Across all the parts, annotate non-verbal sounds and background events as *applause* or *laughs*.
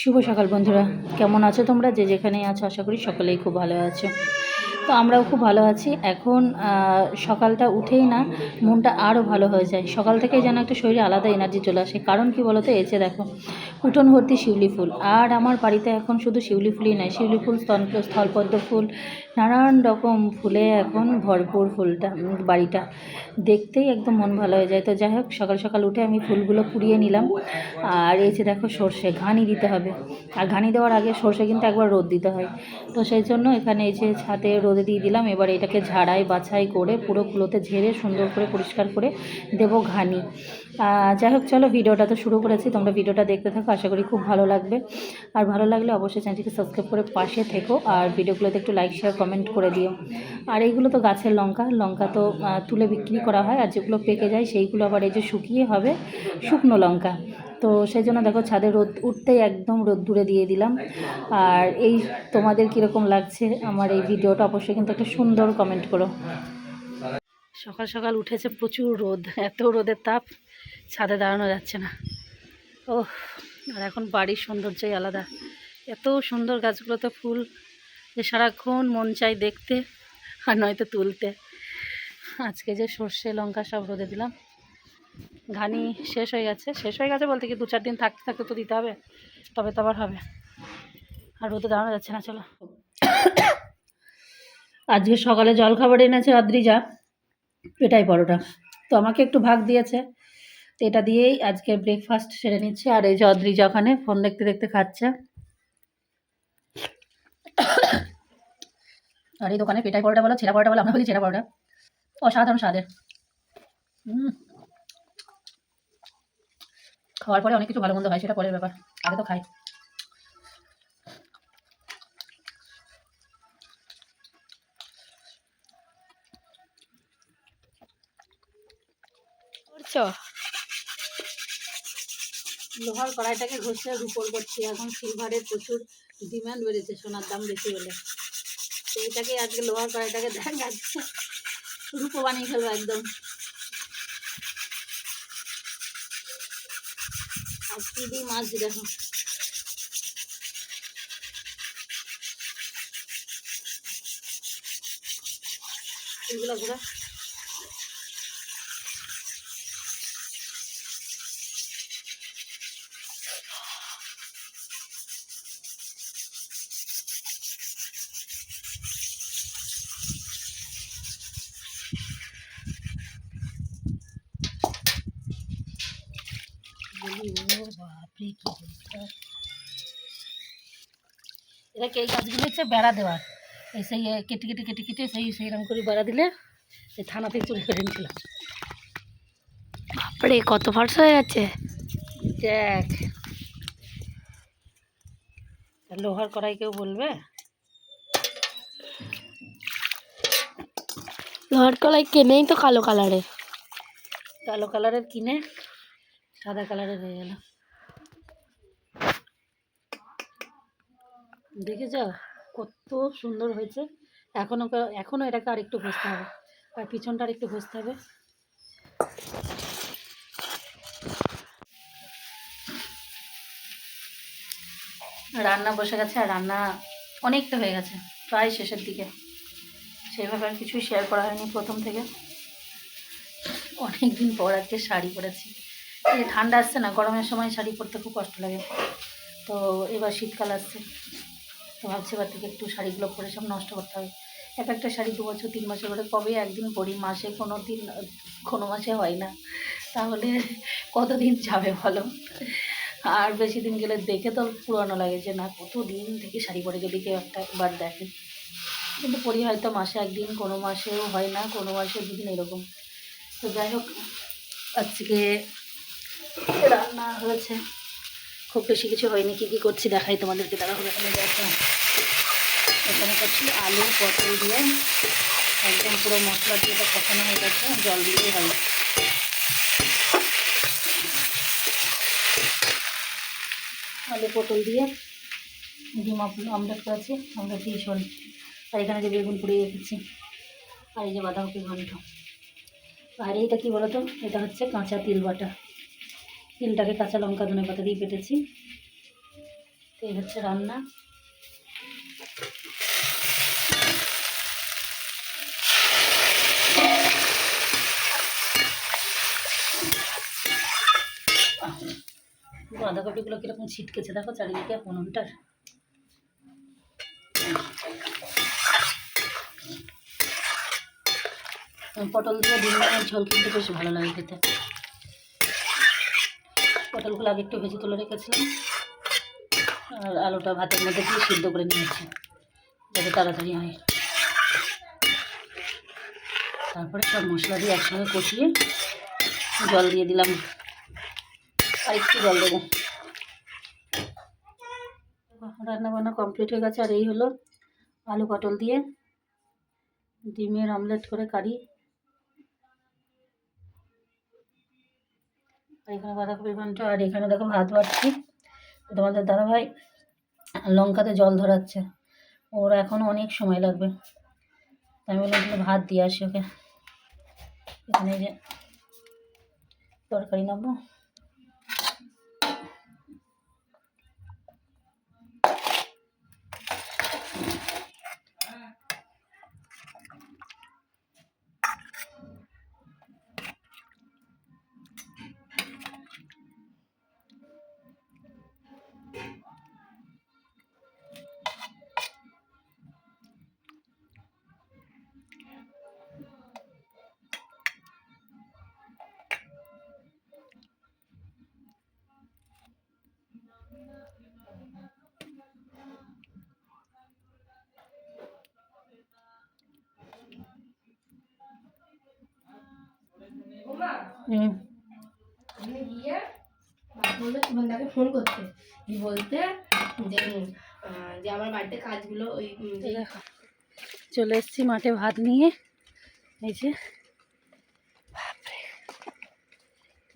শুভ সকাল বন্ধুরা। কেমন আছো তোমরা? যে যেখানেই আছো, আশা করি সকলেই খুব ভালো আছো। তো আমরাও খুব ভালো আছি। এখন সকালটা উঠেই না, মনটা আরও ভালো হয়ে যায়। সকাল থেকে যেন একটা শরীরে আলাদা এনার্জি চলে আসে। কারণ কি বলো তো এসে দেখো, উঠোন ভর্তি শিউলি ফুল। আর আমার বাড়িতে এখন শুধু শিউলি ফুলই নয় শিউলি ফুল, স্তন, স্থলপদ্ম ফুল নানান রকম ফুলে এখন ভরপুর ফুলটা বাড়িটা। দেখতেই একদম মন ভালো হয়ে যায়। তো যাই হোক, সকাল সকাল উঠে আমি ফুলগুলো কুড়িয়ে নিলাম। আর এই যে দেখো সর্ষে, ঘানি দিতে হবে। আর ঘানি দেওয়ার আগে সর্ষে কিন্তু একবার রোদ দিতে হয়। তো সেই জন্য এখানে এই যে ছাদে রোদে দিয়ে দিলাম। এবার এটাকে ঝাড়াই, বাছাই করে পুরো কুলোতে ঝেড়ে সুন্দর করে পরিষ্কার করে দেবো ঘানি। যাই হোক, চলো ভিডিওটা তো শুরু করেছি। তোমরা ভিডিওটা দেখতে থাকো। আশা করি খুব ভালো লাগবে। আর ভালো লাগলে অবশ্যই চ্যানেলটিকে সাবস্ক্রাইব করে পাশে থেকো। আর ভিডিওগুলোতে একটু লাইক শেয়ার কমেন্ট করে দিও। আর এইগুলো তো গাছের লঙ্কা লঙ্কা তো তুলে বিক্রি করা হয় আর যেগুলো পেকে যায় সেইগুলো আবার এই যে শুকিয়ে হবে শুকনো লঙ্কা। তো সেই জন্য দেখো ছাদে রোদ উঠতেই একদম রোদ দূরে দিয়ে দিলাম। আর এই তোমাদের কীরকম লাগছে আমার এই ভিডিওটা অবশ্যই কিন্তু একটা সুন্দর কমেন্ট করো। সকাল সকাল উঠেছে প্রচুর রোদ, এত রোদের তাপ, ছাদে দাঁড়ানো যাচ্ছে না। ও আর এখন বাড়ির সৌন্দর্যই আলাদা। এত সুন্দর গাছগুলোতে ফুল যে সারাক্ষণ মন চাই দেখতে আর নয়তো তুলতে। আজকে যে সর্ষে, লঙ্কা সব রোদে দিলাম। ঘানি শেষ হয়ে গেছে। শেষ হয়ে গেছে বলতে কি, দু চার দিন থাকতে থাকতে তো দিতে হবে, তবে তো আবার হবে। আর রোদে দাঁড়ানো যাচ্ছে না, চলো। আজকে সকালে জল খাবার এনেছে আদ্রিজা এটাই পরোটা। তো আমাকে একটু ভাগ দিয়েছে, তো এটা দিয়েই আজকে ব্রেকফাস্ট সেরে নিচ্ছে। আর এই যে অদ্রিজা ওখানে ফোন দেখতে দেখতে খাচ্ছে। আর এই দোকানে পেটাই পরোটা বলো ছেঁড়া পরোটা বলো আমরা বলি ছেঁড়া পরোটা। অসাধারণ স্বাদের খাওয়ার পরে অনেক কিছু ভালো মন্দ হয় সেটা পরের ব্যাপার। আগে তো খাই। লোহার কড়াইটাকে ঘষে রুপোর করছি এখন সিলভারের প্রচুর ডিমান্ড বেড়েছে সোনার দাম বেশি হলে। তো এটাকে আজকে লোহার কড়াইটাকে দেখা যাচ্ছে বানিয়ে ফেলব একদম। আর কি দিই মাছ দেখো। এগুলো ঘুরে ও বাপরে কি এই গাছগুলো হচ্ছে? বেড়া দেওয়ার। এই সেই কেটে কেটে কেটে কেটে সেই সেইরকম করে বেড়া দিলে এই থানা থেকে চুরি করে নিয়েছিলাম বাপরে কত ফার্স হয়ে গেছে দেখ। তা লোহার কড়াই কেউ বলবে? লোহার কলাই কেনেই তো কালো কালারের। কালো কালারের কিনে? সাদা কালারের হয়ে গেল। দেখেছ? কত সুন্দর হয়েছে। এখনও এখনও এটাকে আর একটু ঘষতে হবে। আর পিছনটা আর একটু ঘষতে হবে। রান্না বসে গেছে আর রান্না অনেকটা হয়ে গেছে, প্রায় শেষের দিকে। সেইভাবে আর কিছুই শেয়ার করা হয়নি প্রথম থেকে। অনেক দিন পর আজকে শাড়ি পরেছি। এই ঠান্ডা আসছে না, গরমের সময় শাড়ি পরতে খুব কষ্ট লাগে। তো এবার শীতকাল আসছে, তো ভাবছি এবার থেকে একটু শাড়িগুলো পরে সব নষ্ট করতে হবে। এক একটা শাড়ি দু বছর, তিন বছর করে, কবে একদিন পরি, মাসে কোনো দিন, কোনো মাসে হয় না। তাহলে কতদিন যাবে বলো? আর বেশি দিন গেলে দেখে তো পুরনো লাগে যে, না কত দিন থেকে শাড়ি পরে যদি কেউ একটা বার দেখে। কিন্তু পরি হয়তো মাসে একদিন, কোনো মাসেও হয় না, কোনো মাসে দুদিন এরকম। তো যাই হোক, আজকে রান্না হয়েছে। খুব বেশি কিছু হয়নি, কী কী করছি দেখাই তোমাদেরকে। তারা এখানে দেখো এখানে করছি আলু, পটল দিয়ে একদম পুরো মশলা দিয়ে এটা কষানো হয়ে গেছে, জল দিলেই হয়। আলু, পটল দিয়ে ডিম আমলেট করেছি, আমলেট দিয়ে শোল আর এখানে যে বেগুন পুড়িয়ে রেখেছি, আর এই যে বাঁধাকপি ঘন্ট। আর এইটা কি বলতো? এটা হচ্ছে কাঁচা তিল বাটা। তিলটাকে কাঁচা লঙ্কা, ধনে পাতা দিয়ে পেটেছি। তো এই হচ্ছে রান্না। বাঁধাকপিগুলো কীরকম ছিটকেছে, দেখো চারিদিকে উনুনটার পটল দিয়ে ডিম ঝোল কিন্তু বেশ ভালো লাগে খেতে। পটলগুলো আগে একটু ভেজে তুলে রেখেছিলাম। আর আলুটা ভাতের মধ্যে দিয়ে সিদ্ধ করে নিয়েছি, যাতে তাড়াতাড়ি হয়। তারপরে সব মশলা দিয়ে একসঙ্গে কষিয়ে জল দিয়ে দিলাম। আর একটু জল দেবো। রান্না বান্না কমপ্লিট হয়ে গেছে, আর এই হলো আলু পটল দিয়ে ডিমের অমলেট করে কারি। এখানে বাঁধাকপি ঘন্ট আর এখানে দেখো ভাত বাড়ছি। তোমাদের দাদাভাই লঙ্কাতে জল ধরাচ্ছে। ওর এখন অনেক সময় লাগবে। আমি বললাম ভাত দিয়ে আসি ওকে। এখানে যে তরকারি নেব। গিয়ে বলল ফোন করতে। বলতে যে যে আমার বাড়িতে কাজগুলো ওই চলে এসেছি মাঠে ভাত নিয়ে। এই যে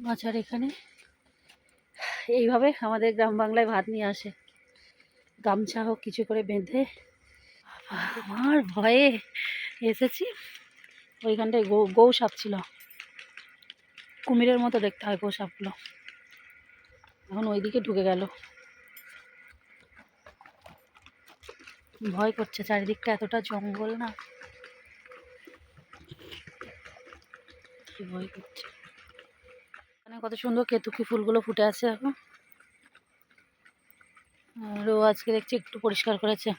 মাচার এখানে। এইভাবে আমাদের গ্রাম বাংলায় ভাত নিয়ে আসে। গামছা হোক কিছু করে বেঁধে। আমার ভয়ে এসেছি। ওইখানটায় গৌ গৌ সাপ ছিল। কুমিরের মতো দেখতে হয় সাপগুলো এখন ওইদিকে ঢুকে গেল। ভয় করছে, চারিদিকটা এতটা জঙ্গল না? ভয় করছে? এখানে কত সুন্দর কেতুকি ফুলগুলো ফুটে আছে এখন। আর ও আজকে দেখছি একটু পরিষ্কার করেছে।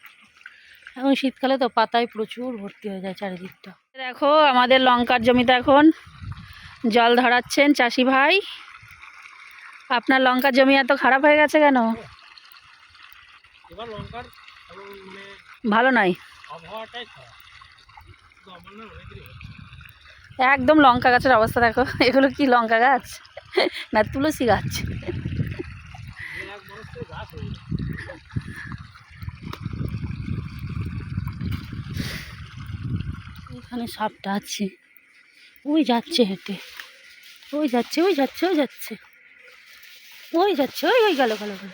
এখন শীতকালে তো পাতায় প্রচুর ভর্তি হয়ে যায় চারিদিকটা। দেখো, আমাদের লঙ্কার জমিতে এখন জল ধরাচ্ছেন চাষি ভাই। আপনার লঙ্কার জমি এত খারাপ হয়ে গেছে কেন? মানে ভালো নাই আবহাওয়াটাই খারাপ। কিন্তু আমার না অনেকেরই হচ্ছে। একদম লঙ্কা গাছের অবস্থা দেখো। এগুলো কি লঙ্কা গাছ? না তুলসী গাছ। এখানে সাপটা আছে। ওই যাচ্ছে হেঁটে। ওই যাচ্ছে ওই যাচ্ছে ওই যাচ্ছে। ওই যাচ্ছে, ওই ওই গেল গেল গেল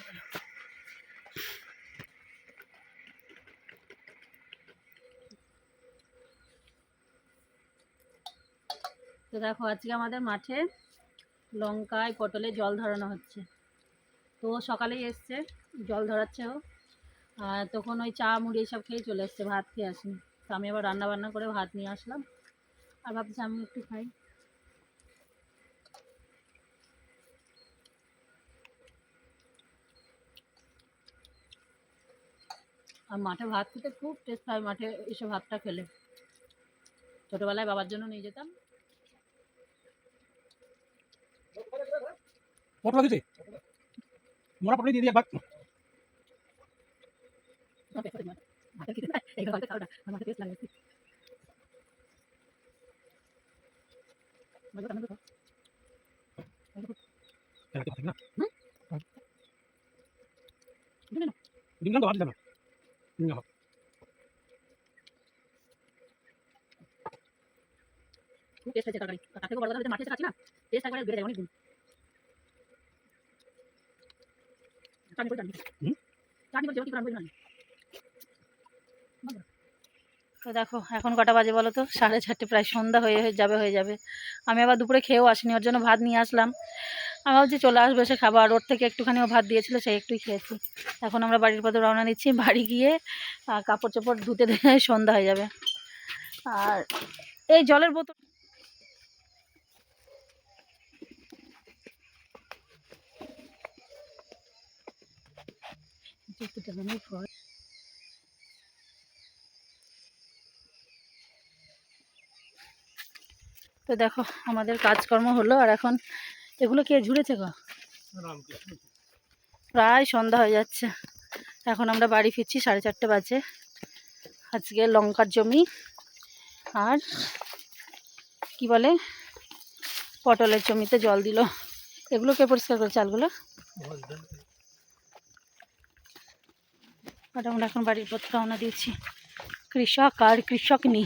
তো দেখো, আজকে আমাদের মাঠে লঙ্কায় পটলে জল ধরানো হচ্ছে। তো সকালেই এসছে, জল ধরাচ্ছে ও। আর তখন ওই চা, মুড়ি এসব খেয়ে চলে এসছে, ভাত খেয়ে আসেনি। তো আমি আবার রান্না বান্না করে ভাত নিয়ে আসলাম। আর ভাবছি আমি একটু খাই। আর মাঠে ভাত খেতে খুব টেস্ট হয় মাঠে এসে ভাতটা খেলে। ছোটোবেলায় বাবার জন্য নিয়ে যেতাম। পটলা দিতে মোরা পটলি দিয়ে দিয়ে একবার। ভাতের খেতে না আমার মাঠে টেস্ট লাগে ডিম তো না ডিম না খুব টেস্ট হয়েছে তরকারি তার থেকে বড় কথা মাঠে খাচ্ছি না টেস্ট একবারে বেড়ে যায় অনেক গুণ চাটনি করে চাটনি? চাটনি করে কি করে আমি তো দেখো, এখন কটা বাজে বলো তো? সাড়ে চারটে, প্রায় সন্ধ্যা হয়ে যাবে হয়ে যাবে। আমি আবার দুপুরে খেয়েও আসিনি, ওর জন্য ভাত নিয়ে আসলাম। আমি ভাবছি চলে আসবে, সে খাবার ওর থেকে একটুখানি ও ভাত দিয়েছিল সেই একটুই খেয়েছি। এখন আমরা বাড়ির পথে রওনা দিচ্ছি। বাড়ি গিয়ে কাপড় চোপড় ধুতে ধুতে *laughs* সন্ধ্যা হয়ে যাবে। আর এই জলের বোতল তো দেখো, আমাদের কাজকর্ম হলো, আর এখন এগুলো কে ঝুড়েছে গো? প্রায় সন্ধ্যা হয়ে যাচ্ছে। এখন আমরা বাড়ি ফিরছি, সাড়ে চারটে বাজে। আজকে লঙ্কার জমি, আর কি বলে, পটলের জমিতে জল দিল। এগুলো কে পরিষ্কার করে চালগুলো? আর আমরা এখন বাড়ির পথে রওনা দিয়েছি। কৃষক আর কৃষক নি